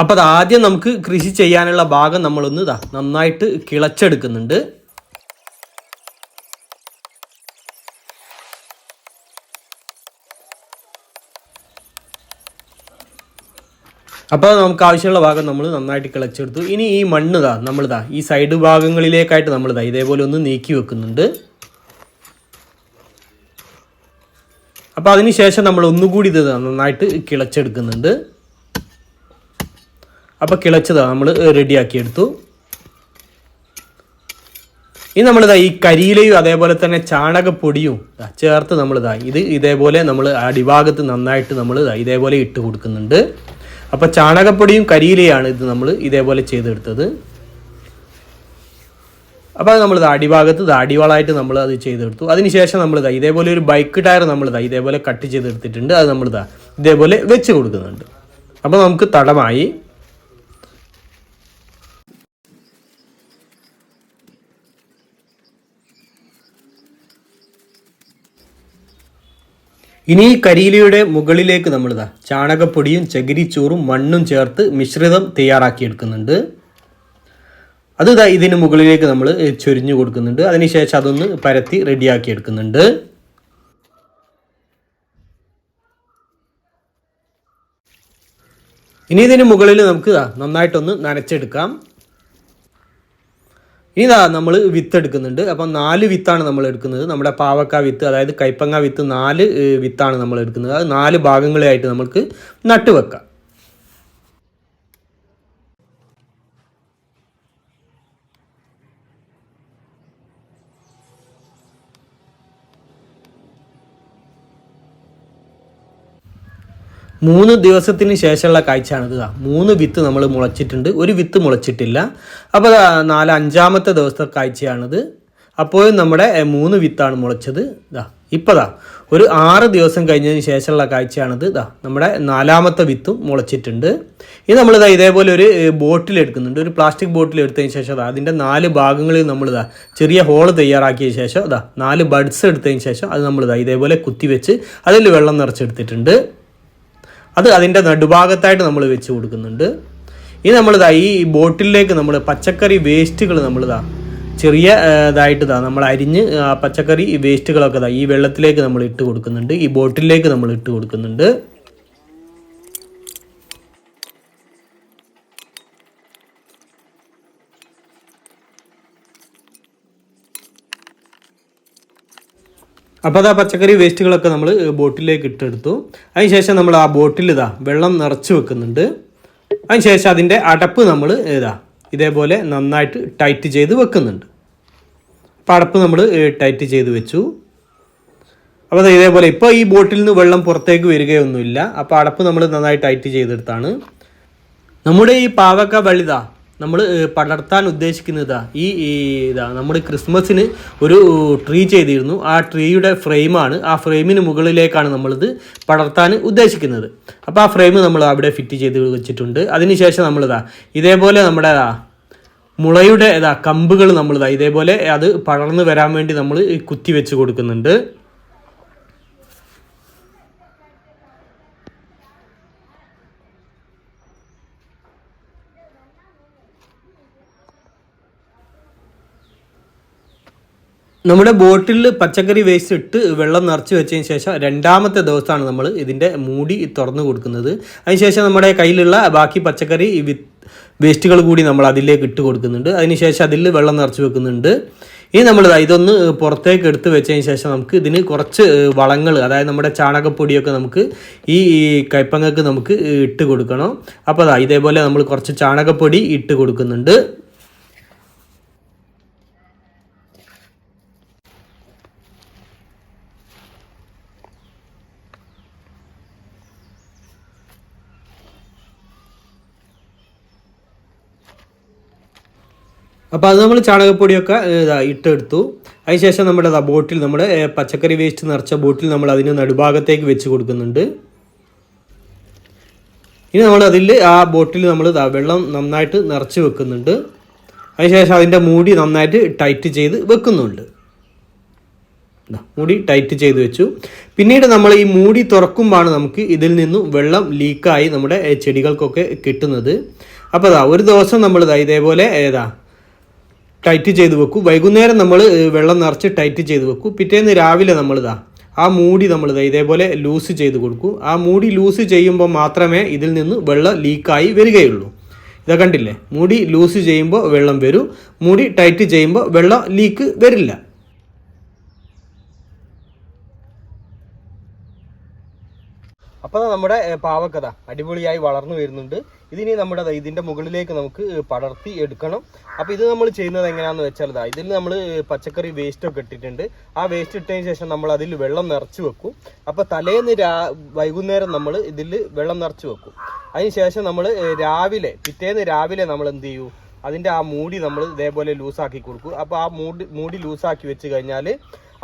അപ്പോൾ അത് ആദ്യം നമുക്ക് കൃഷി ചെയ്യാനുള്ള ഭാഗം നമ്മളൊന്ന് ഇതാ നന്നായിട്ട് കിളച്ചെടുക്കുന്നുണ്ട്. അപ്പോൾ നമുക്ക് ആവശ്യമുള്ള ഭാഗം നമ്മൾ നന്നായിട്ട് കിളച്ചെടുത്തു. ഇനി ഈ മണ്ണ് ഇതാ നമ്മളിതാ ഈ സൈഡ് ഭാഗങ്ങളിലേക്കായിട്ട് നമ്മളിതാ ഇതേപോലെ ഒന്ന് നീക്കി വെക്കുന്നുണ്ട്. അപ്പോൾ അതിനുശേഷം നമ്മൾ ഒന്നുകൂടി ഇത് നന്നായിട്ട് കിളച്ചെടുക്കുന്നുണ്ട്. അപ്പോൾ കിളച്ചതാ നമ്മൾ റെഡിയാക്കി എടുത്തു ഇനി നമ്മളിതാ ഈ കരിയിലയും അതേപോലെ തന്നെ ചാണകപ്പൊടിയും ചേർത്ത് നമ്മളിതാ ഇത് ഇതേപോലെ നമ്മൾ അടിഭാഗത്ത് നന്നായിട്ട് നമ്മൾ ഇതേപോലെ ഇട്ട് കൊടുക്കുന്നുണ്ട്. അപ്പോൾ ചാണകപ്പൊടിയും കരിയിലയാണ് ഇത് നമ്മൾ ഇതേപോലെ ചെയ്തെടുത്തത്. അപ്പോൾ അത് നമ്മൾ അടിഭാഗത്ത് ഇത് അടിവളായിട്ട് നമ്മൾ അത് ചെയ്തെടുത്തു. അതിനുശേഷം നമ്മൾ ഇതാ ഇതേപോലെ ഒരു ബൈക്ക് ടയർ നമ്മൾ ഇതാ ഇതേപോലെ കട്ട് ചെയ്തെടുത്തിട്ടുണ്ട്. അത് നമ്മൾ ഇതാ ഇതേപോലെ വെച്ച് കൊടുക്കുന്നുണ്ട്. അപ്പോൾ നമുക്ക് തടമായി. ഇനി ഈ കരിയിലയുടെ മുകളിലേക്ക് നമ്മൾ നമ്മളിതാ ചാണകപ്പൊടിയും ചകിരിച്ചോറും മണ്ണും ചേർത്ത് മിശ്രിതം തയ്യാറാക്കിയെടുക്കുന്നുണ്ട്. അത് ഇതാ ഇതിന് മുകളിലേക്ക് നമ്മൾ ചൊരിഞ്ഞു കൊടുക്കുന്നുണ്ട്. അതിനുശേഷം അതൊന്ന് പരത്തി റെഡിയാക്കി എടുക്കുന്നുണ്ട് ഇനി ഇതിന് മുകളിൽ നമുക്ക് നന്നായിട്ടൊന്ന് നനച്ചെടുക്കാം. ഇതാ നമ്മൾ വിത്ത് എടുക്കുന്നുണ്ട്. അപ്പം നാല് വിത്താണ് നമ്മൾ എടുക്കുന്നത്. നമ്മുടെ പാവക്ക വിത്ത് അതായത് കൈപ്പങ്ങ വിത്ത് നാല് വിത്താണ് നമ്മൾ എടുക്കുന്നത്. അത് നാല് ഭാഗങ്ങളായിട്ട് നമുക്ക് നട്ടുവെക്കാം. മൂന്ന് ദിവസത്തിന് ശേഷമുള്ള കാഴ്ചയാണിത് മൂന്ന് വിത്ത് നമ്മൾ മുളച്ചിട്ടുണ്ട്. ഒരു വിത്ത് മുളച്ചിട്ടില്ല. അപ്പോൾ നാല് അഞ്ചാമത്തെ ദിവസത്തെ കാഴ്ചയാണിത്. അപ്പോഴും നമ്മുടെ മൂന്ന് വിത്താണ് മുളച്ചത്. ഇതാ ഇപ്പതാ ഒരു ആറ് ദിവസം കഴിഞ്ഞതിന് ശേഷമുള്ള കാഴ്ചയാണിത്. ഇതാ നമ്മുടെ നാലാമത്തെ വിത്തും മുളച്ചിട്ടുണ്ട്. ഇത് നമ്മളിതാ ഇതേപോലെ ഒരു ബോട്ടിൽ എടുക്കുന്നുണ്ട്. ഒരു പ്ലാസ്റ്റിക് ബോട്ടിൽ എടുത്തതിന് ശേഷം അതാ അതിന്റെ നാല് ഭാഗങ്ങളിൽ നമ്മളിതാ ചെറിയ ഹോൾ തയ്യാറാക്കിയ ശേഷം ഇതാ നാല് ബഡ്സ് എടുത്തതിന് ശേഷം അത് നമ്മളിതാ ഇതേപോലെ കുത്തിവെച്ച് അതിൽ വെള്ളം നിറച്ചെടുത്തിട്ടുണ്ട്. അത് അതിന്റെ നടുഭാഗത്തായിട്ട് നമ്മൾ വെച്ച് കൊടുക്കുന്നുണ്ട്. ഇനി നമ്മളിതാ ഈ ബോട്ടിലേക്ക് നമ്മൾ പച്ചക്കറി വേസ്റ്റുകൾ നമ്മളിതാ ചെറിയ ഇതായിട്ട് ഇതാ നമ്മൾ അരിഞ്ഞ് പച്ചക്കറി വേസ്റ്റുകളൊക്കെ ഇതാ ഈ വെള്ളത്തിലേക്ക് നമ്മൾ ഇട്ട് കൊടുക്കുന്നുണ്ട്. ഈ ബോട്ടിലേക്ക് നമ്മൾ ഇട്ട് കൊടുക്കുന്നുണ്ട്. അപ്പോൾ ആ പച്ചക്കറി വേസ്റ്റുകളൊക്കെ നമ്മൾ ബോട്ടിലേക്ക് ഇട്ടെടുത്തു. അതിനുശേഷം നമ്മൾ ആ ബോട്ടിൽ ഇതാ വെള്ളം നിറച്ച് വെക്കുന്നുണ്ട്. അതിനുശേഷം അതിന്റെ അടപ്പ് നമ്മൾ ഇതാ ഇതേപോലെ നന്നായിട്ട് ടൈറ്റ് ചെയ്ത് വെക്കുന്നുണ്ട്. അപ്പോൾ അടപ്പ് നമ്മൾ ടൈറ്റ് ചെയ്ത് വെച്ചു. അപ്പോൾ അത് ഇതേപോലെ ഇപ്പോൾ ഈ ബോട്ടിൽ നിന്ന് വെള്ളം പുറത്തേക്ക് വരികയൊന്നുമില്ല. അപ്പോൾ അടപ്പ് നമ്മൾ നന്നായി ടൈറ്റ് ചെയ്തെടുത്താണ്. നമ്മുടെ ഈ പാവക്ക വള്ളിതാ നമ്മൾ പടർത്താൻ ഉദ്ദേശിക്കുന്നതാ. ഈ ഇതാ നമ്മൾ ക്രിസ്മസിന് ഒരു ട്രീ ചെയ്തിരുന്നു. ആ ട്രീയുടെ ഫ്രെയിമാണ്. ആ ഫ്രെയിമിന് മുകളിലേക്കാണ് നമ്മളിത് പടർത്താൻ ഉദ്ദേശിക്കുന്നത്. അപ്പോൾ ആ ഫ്രെയിം നമ്മൾ അവിടെ ഫിറ്റ് ചെയ്ത് വെച്ചിട്ടുണ്ട്. അതിനുശേഷം നമ്മളിതാ ഇതേപോലെ നമ്മുടെ മുളയുടെ ഇതാ കമ്പുകൾ നമ്മളിതാ ഇതേപോലെ അത് പടർന്നു വരാൻ വേണ്ടി നമ്മൾ കുത്തി വെച്ച് കൊടുക്കുന്നുണ്ട്. നമ്മുടെ ബോട്ടിൽ പച്ചക്കറി വേസ്റ്റ് ഇട്ട് വെള്ളം നിറച്ച് വെച്ചതിന് ശേഷം രണ്ടാമത്തെ ദിവസമാണ് നമ്മൾ ഇതിന്റെ മൂടി തുറന്നു കൊടുക്കുന്നത്. അതിനുശേഷം നമ്മുടെ കയ്യിലുള്ള ബാക്കി പച്ചക്കറി വേസ്റ്റുകൾ കൂടി നമ്മൾ അതിലേക്ക് ഇട്ട് കൊടുക്കുന്നുണ്ട്. അതിനുശേഷം അതിൽ വെള്ളം നിറച്ച് വെക്കുന്നുണ്ട്. ഇനി നമ്മൾ ഇതൊന്ന് പുറത്തേക്ക് എടുത്ത് വെച്ചതിന് ശേഷം നമുക്ക് ഇതിന് കുറച്ച് വളങ്ങൾ അതായത് നമ്മുടെ ചാണകപ്പൊടിയൊക്കെ നമുക്ക് ഈ കൈപ്പങ്ങക്ക് നമുക്ക് ഇട്ട് കൊടുക്കണം. അപ്പോൾ ഇതേപോലെ നമ്മൾ കുറച്ച് ചാണകപ്പൊടി ഇട്ട് കൊടുക്കുന്നുണ്ട്. അപ്പോൾ അത് നമ്മൾ ചാണകപ്പൊടിയൊക്കെ ഇട്ടെടുത്തു. അതിനുശേഷം നമ്മുടെ ബോട്ടിൽ നമ്മുടെ പച്ചക്കറി വേസ്റ്റ് നിറച്ച ബോട്ടിൽ നമ്മൾ അതിന് നടുഭാഗത്തേക്ക് വെച്ച് കൊടുക്കുന്നുണ്ട്. ഇനി നമ്മൾ അതിൽ ആ ബോട്ടിൽ നമ്മൾ വെള്ളം നന്നായിട്ട് നിറച്ച് വെക്കുന്നുണ്ട്. അതിനുശേഷം അതിന്റെ മൂടി നന്നായിട്ട് ടൈറ്റ് ചെയ്ത് വെക്കുന്നുണ്ട്. മൂടി ടൈറ്റ് ചെയ്ത് വെച്ചു. പിന്നീട് നമ്മൾ ഈ മൂടി തുറക്കുമ്പോഴാണ് നമുക്ക് ഇതിൽ നിന്നും വെള്ളം ലീക്കായി നമ്മുടെ ചെടികൾക്കൊക്കെ കിട്ടുന്നത്. അപ്പോൾ അതാ ഒരു ദിവസം നമ്മൾ ഇതാ ഇതേപോലെ ഏതാ ടൈറ്റ് ചെയ്ത് വെക്കും. വൈകുന്നേരം നമ്മൾ വെള്ളം നിറച്ച് ടൈറ്റ് ചെയ്ത് വെക്കും. പിറ്റേന്ന് രാവിലെ നമ്മൾ നമ്മളിതാ ആ മൂടി നമ്മൾ നമ്മളിതാ ഇതേപോലെ ലൂസ് ചെയ്ത് കൊടുക്കും. ആ മൂടി ലൂസ് ചെയ്യുമ്പോൾ മാത്രമേ ഇതിൽ നിന്ന് വെള്ളം ലീക്കായി വരികയുള്ളൂ. ഇതാ കണ്ടില്ലേ? മൂടി ലൂസ് ചെയ്യുമ്പോൾ വെള്ളം വരും. മൂടി ടൈറ്റ് ചെയ്യുമ്പോൾ വെള്ളം ലീക്ക് വരില്ല. അപ്പോൾ നമ്മുടെ പാവക്കഥ അടിപൊളിയായി വളർന്നു വരുന്നുണ്ട്. ഇതിനി നമ്മുടെ ഇതിന്റെ മുകളിലേക്ക് നമുക്ക് പടർത്തി എടുക്കണം. അപ്പോൾ ഇത് നമ്മൾ ചെയ്യുന്നത് എങ്ങനെയാണെന്ന് വെച്ചാൽ ഇതാ ഇതിൽ നമ്മൾ പച്ചക്കറി വേസ്റ്റ് ഒക്കെ ഇട്ടിട്ടുണ്ട്. ആ വേസ്റ്റ് ഇട്ടതിന് ശേഷം നമ്മൾ അതിൽ വെള്ളം നിറച്ച് വെക്കും. അപ്പോൾ തലേന്ന് രാ വൈകുന്നേരം നമ്മൾ ഇതിൽ വെള്ളം നിറച്ച് വെക്കും. അതിന് ശേഷം നമ്മൾ രാവിലെ പിറ്റേന്ന് രാവിലെ നമ്മൾ എന്ത് ചെയ്യൂ? അതിന്റെ ആ മൂടി നമ്മൾ ഇതേപോലെ ലൂസാക്കി കൊടുക്കും. അപ്പോൾ ആ മൂടി മൂടി ലൂസാക്കി വെച്ച് കഴിഞ്ഞാൽ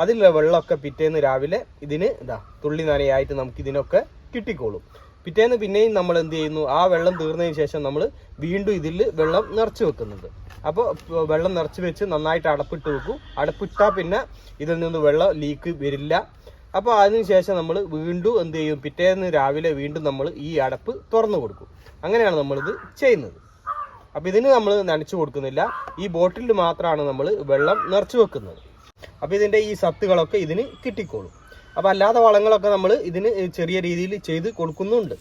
അതിലുള്ള വെള്ളമൊക്കെ പിറ്റേന്ന് രാവിലെ ഇതിന് ഇതാ തുള്ളി നനയായിട്ട് നമുക്ക് ഇതിനൊക്കെ കിട്ടിക്കോളും. പിറ്റേന്ന് പിന്നെയും നമ്മൾ എന്ത് ചെയ്യുന്നു? ആ വെള്ളം തീർന്നതിന് ശേഷം നമ്മൾ വീണ്ടും ഇതിൽ വെള്ളം നിറച്ച് വെക്കുന്നുണ്ട്. അപ്പോൾ വെള്ളം നിറച്ച് വെച്ച് നന്നായിട്ട് അടപ്പിട്ട് വെക്കും. അടപ്പിട്ടാൽ പിന്നെ ഇതിൽ നിന്ന് വെള്ളം ലീക്ക് വരില്ല. അപ്പോൾ അതിന് ശേഷം നമ്മൾ വീണ്ടും എന്ത് ചെയ്യും? പിറ്റേന്ന് രാവിലെ വീണ്ടും നമ്മൾ ഈ അടപ്പ് തുറന്നു കൊടുക്കും. അങ്ങനെയാണ് നമ്മളിത് ചെയ്യുന്നത്. അപ്പോൾ ഇതിന് നമ്മൾ നനച്ചു കൊടുക്കുന്നില്ല. ഈ ബോട്ടിലിൽ മാത്രമാണ് നമ്മൾ വെള്ളം നിറച്ചു വെക്കുന്നത്. അപ്പോൾ ഇതിന്റെ ഈ സത്തുകളൊക്കെ ഇതിന് കിട്ടിക്കോളും. അപ്പോൾ അല്ലാത്ത വളങ്ങളൊക്കെ നമ്മൾ ഇതിന് ചെറിയ രീതിയിൽ ചെയ്ത് കൊടുക്കുന്നുണ്ട്.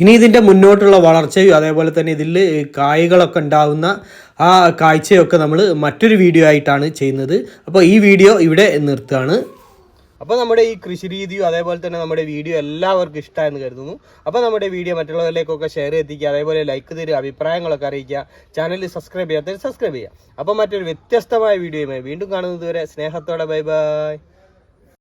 ഇനി ഇതിന്റെ മുന്നോട്ടുള്ള വളർച്ചയും അതേപോലെ തന്നെ ഇതിൽ കായകളൊക്കെ ഉണ്ടാവുന്ന ആ കാഴ്ചയൊക്കെ നമ്മൾ മറ്റൊരു വീഡിയോ ആയിട്ടാണ് ചെയ്യുന്നത്. അപ്പോൾ ഈ വീഡിയോ ഇവിടെ നിർത്തുകയാണ്. അപ്പോൾ നമ്മുടെ ഈ കൃഷി രീതിയും അതേപോലെ തന്നെ നമ്മുടെ വീഡിയോ എല്ലാവർക്കും ഇഷ്ടമായെന്ന് കരുതുന്നു. അപ്പോൾ നമ്മുടെ വീഡിയോ മറ്റുള്ളവരിലേക്കൊക്കെ ഷെയർ എത്തിക്കുക അതേപോലെ ലൈക്ക് തരിക അഭിപ്രായങ്ങളൊക്കെ അറിയിക്കുക ചാനൽ സബ്സ്ക്രൈബ് ചെയ്യാത്തവർ സബ്സ്ക്രൈബ് ചെയ്യുക. അപ്പോൾ മറ്റൊരു വ്യത്യസ്തമായ വീഡിയോയുമായി വീണ്ടും കാണുന്നതുവരെ സ്നേഹത്തോടെ ബൈ ബൈ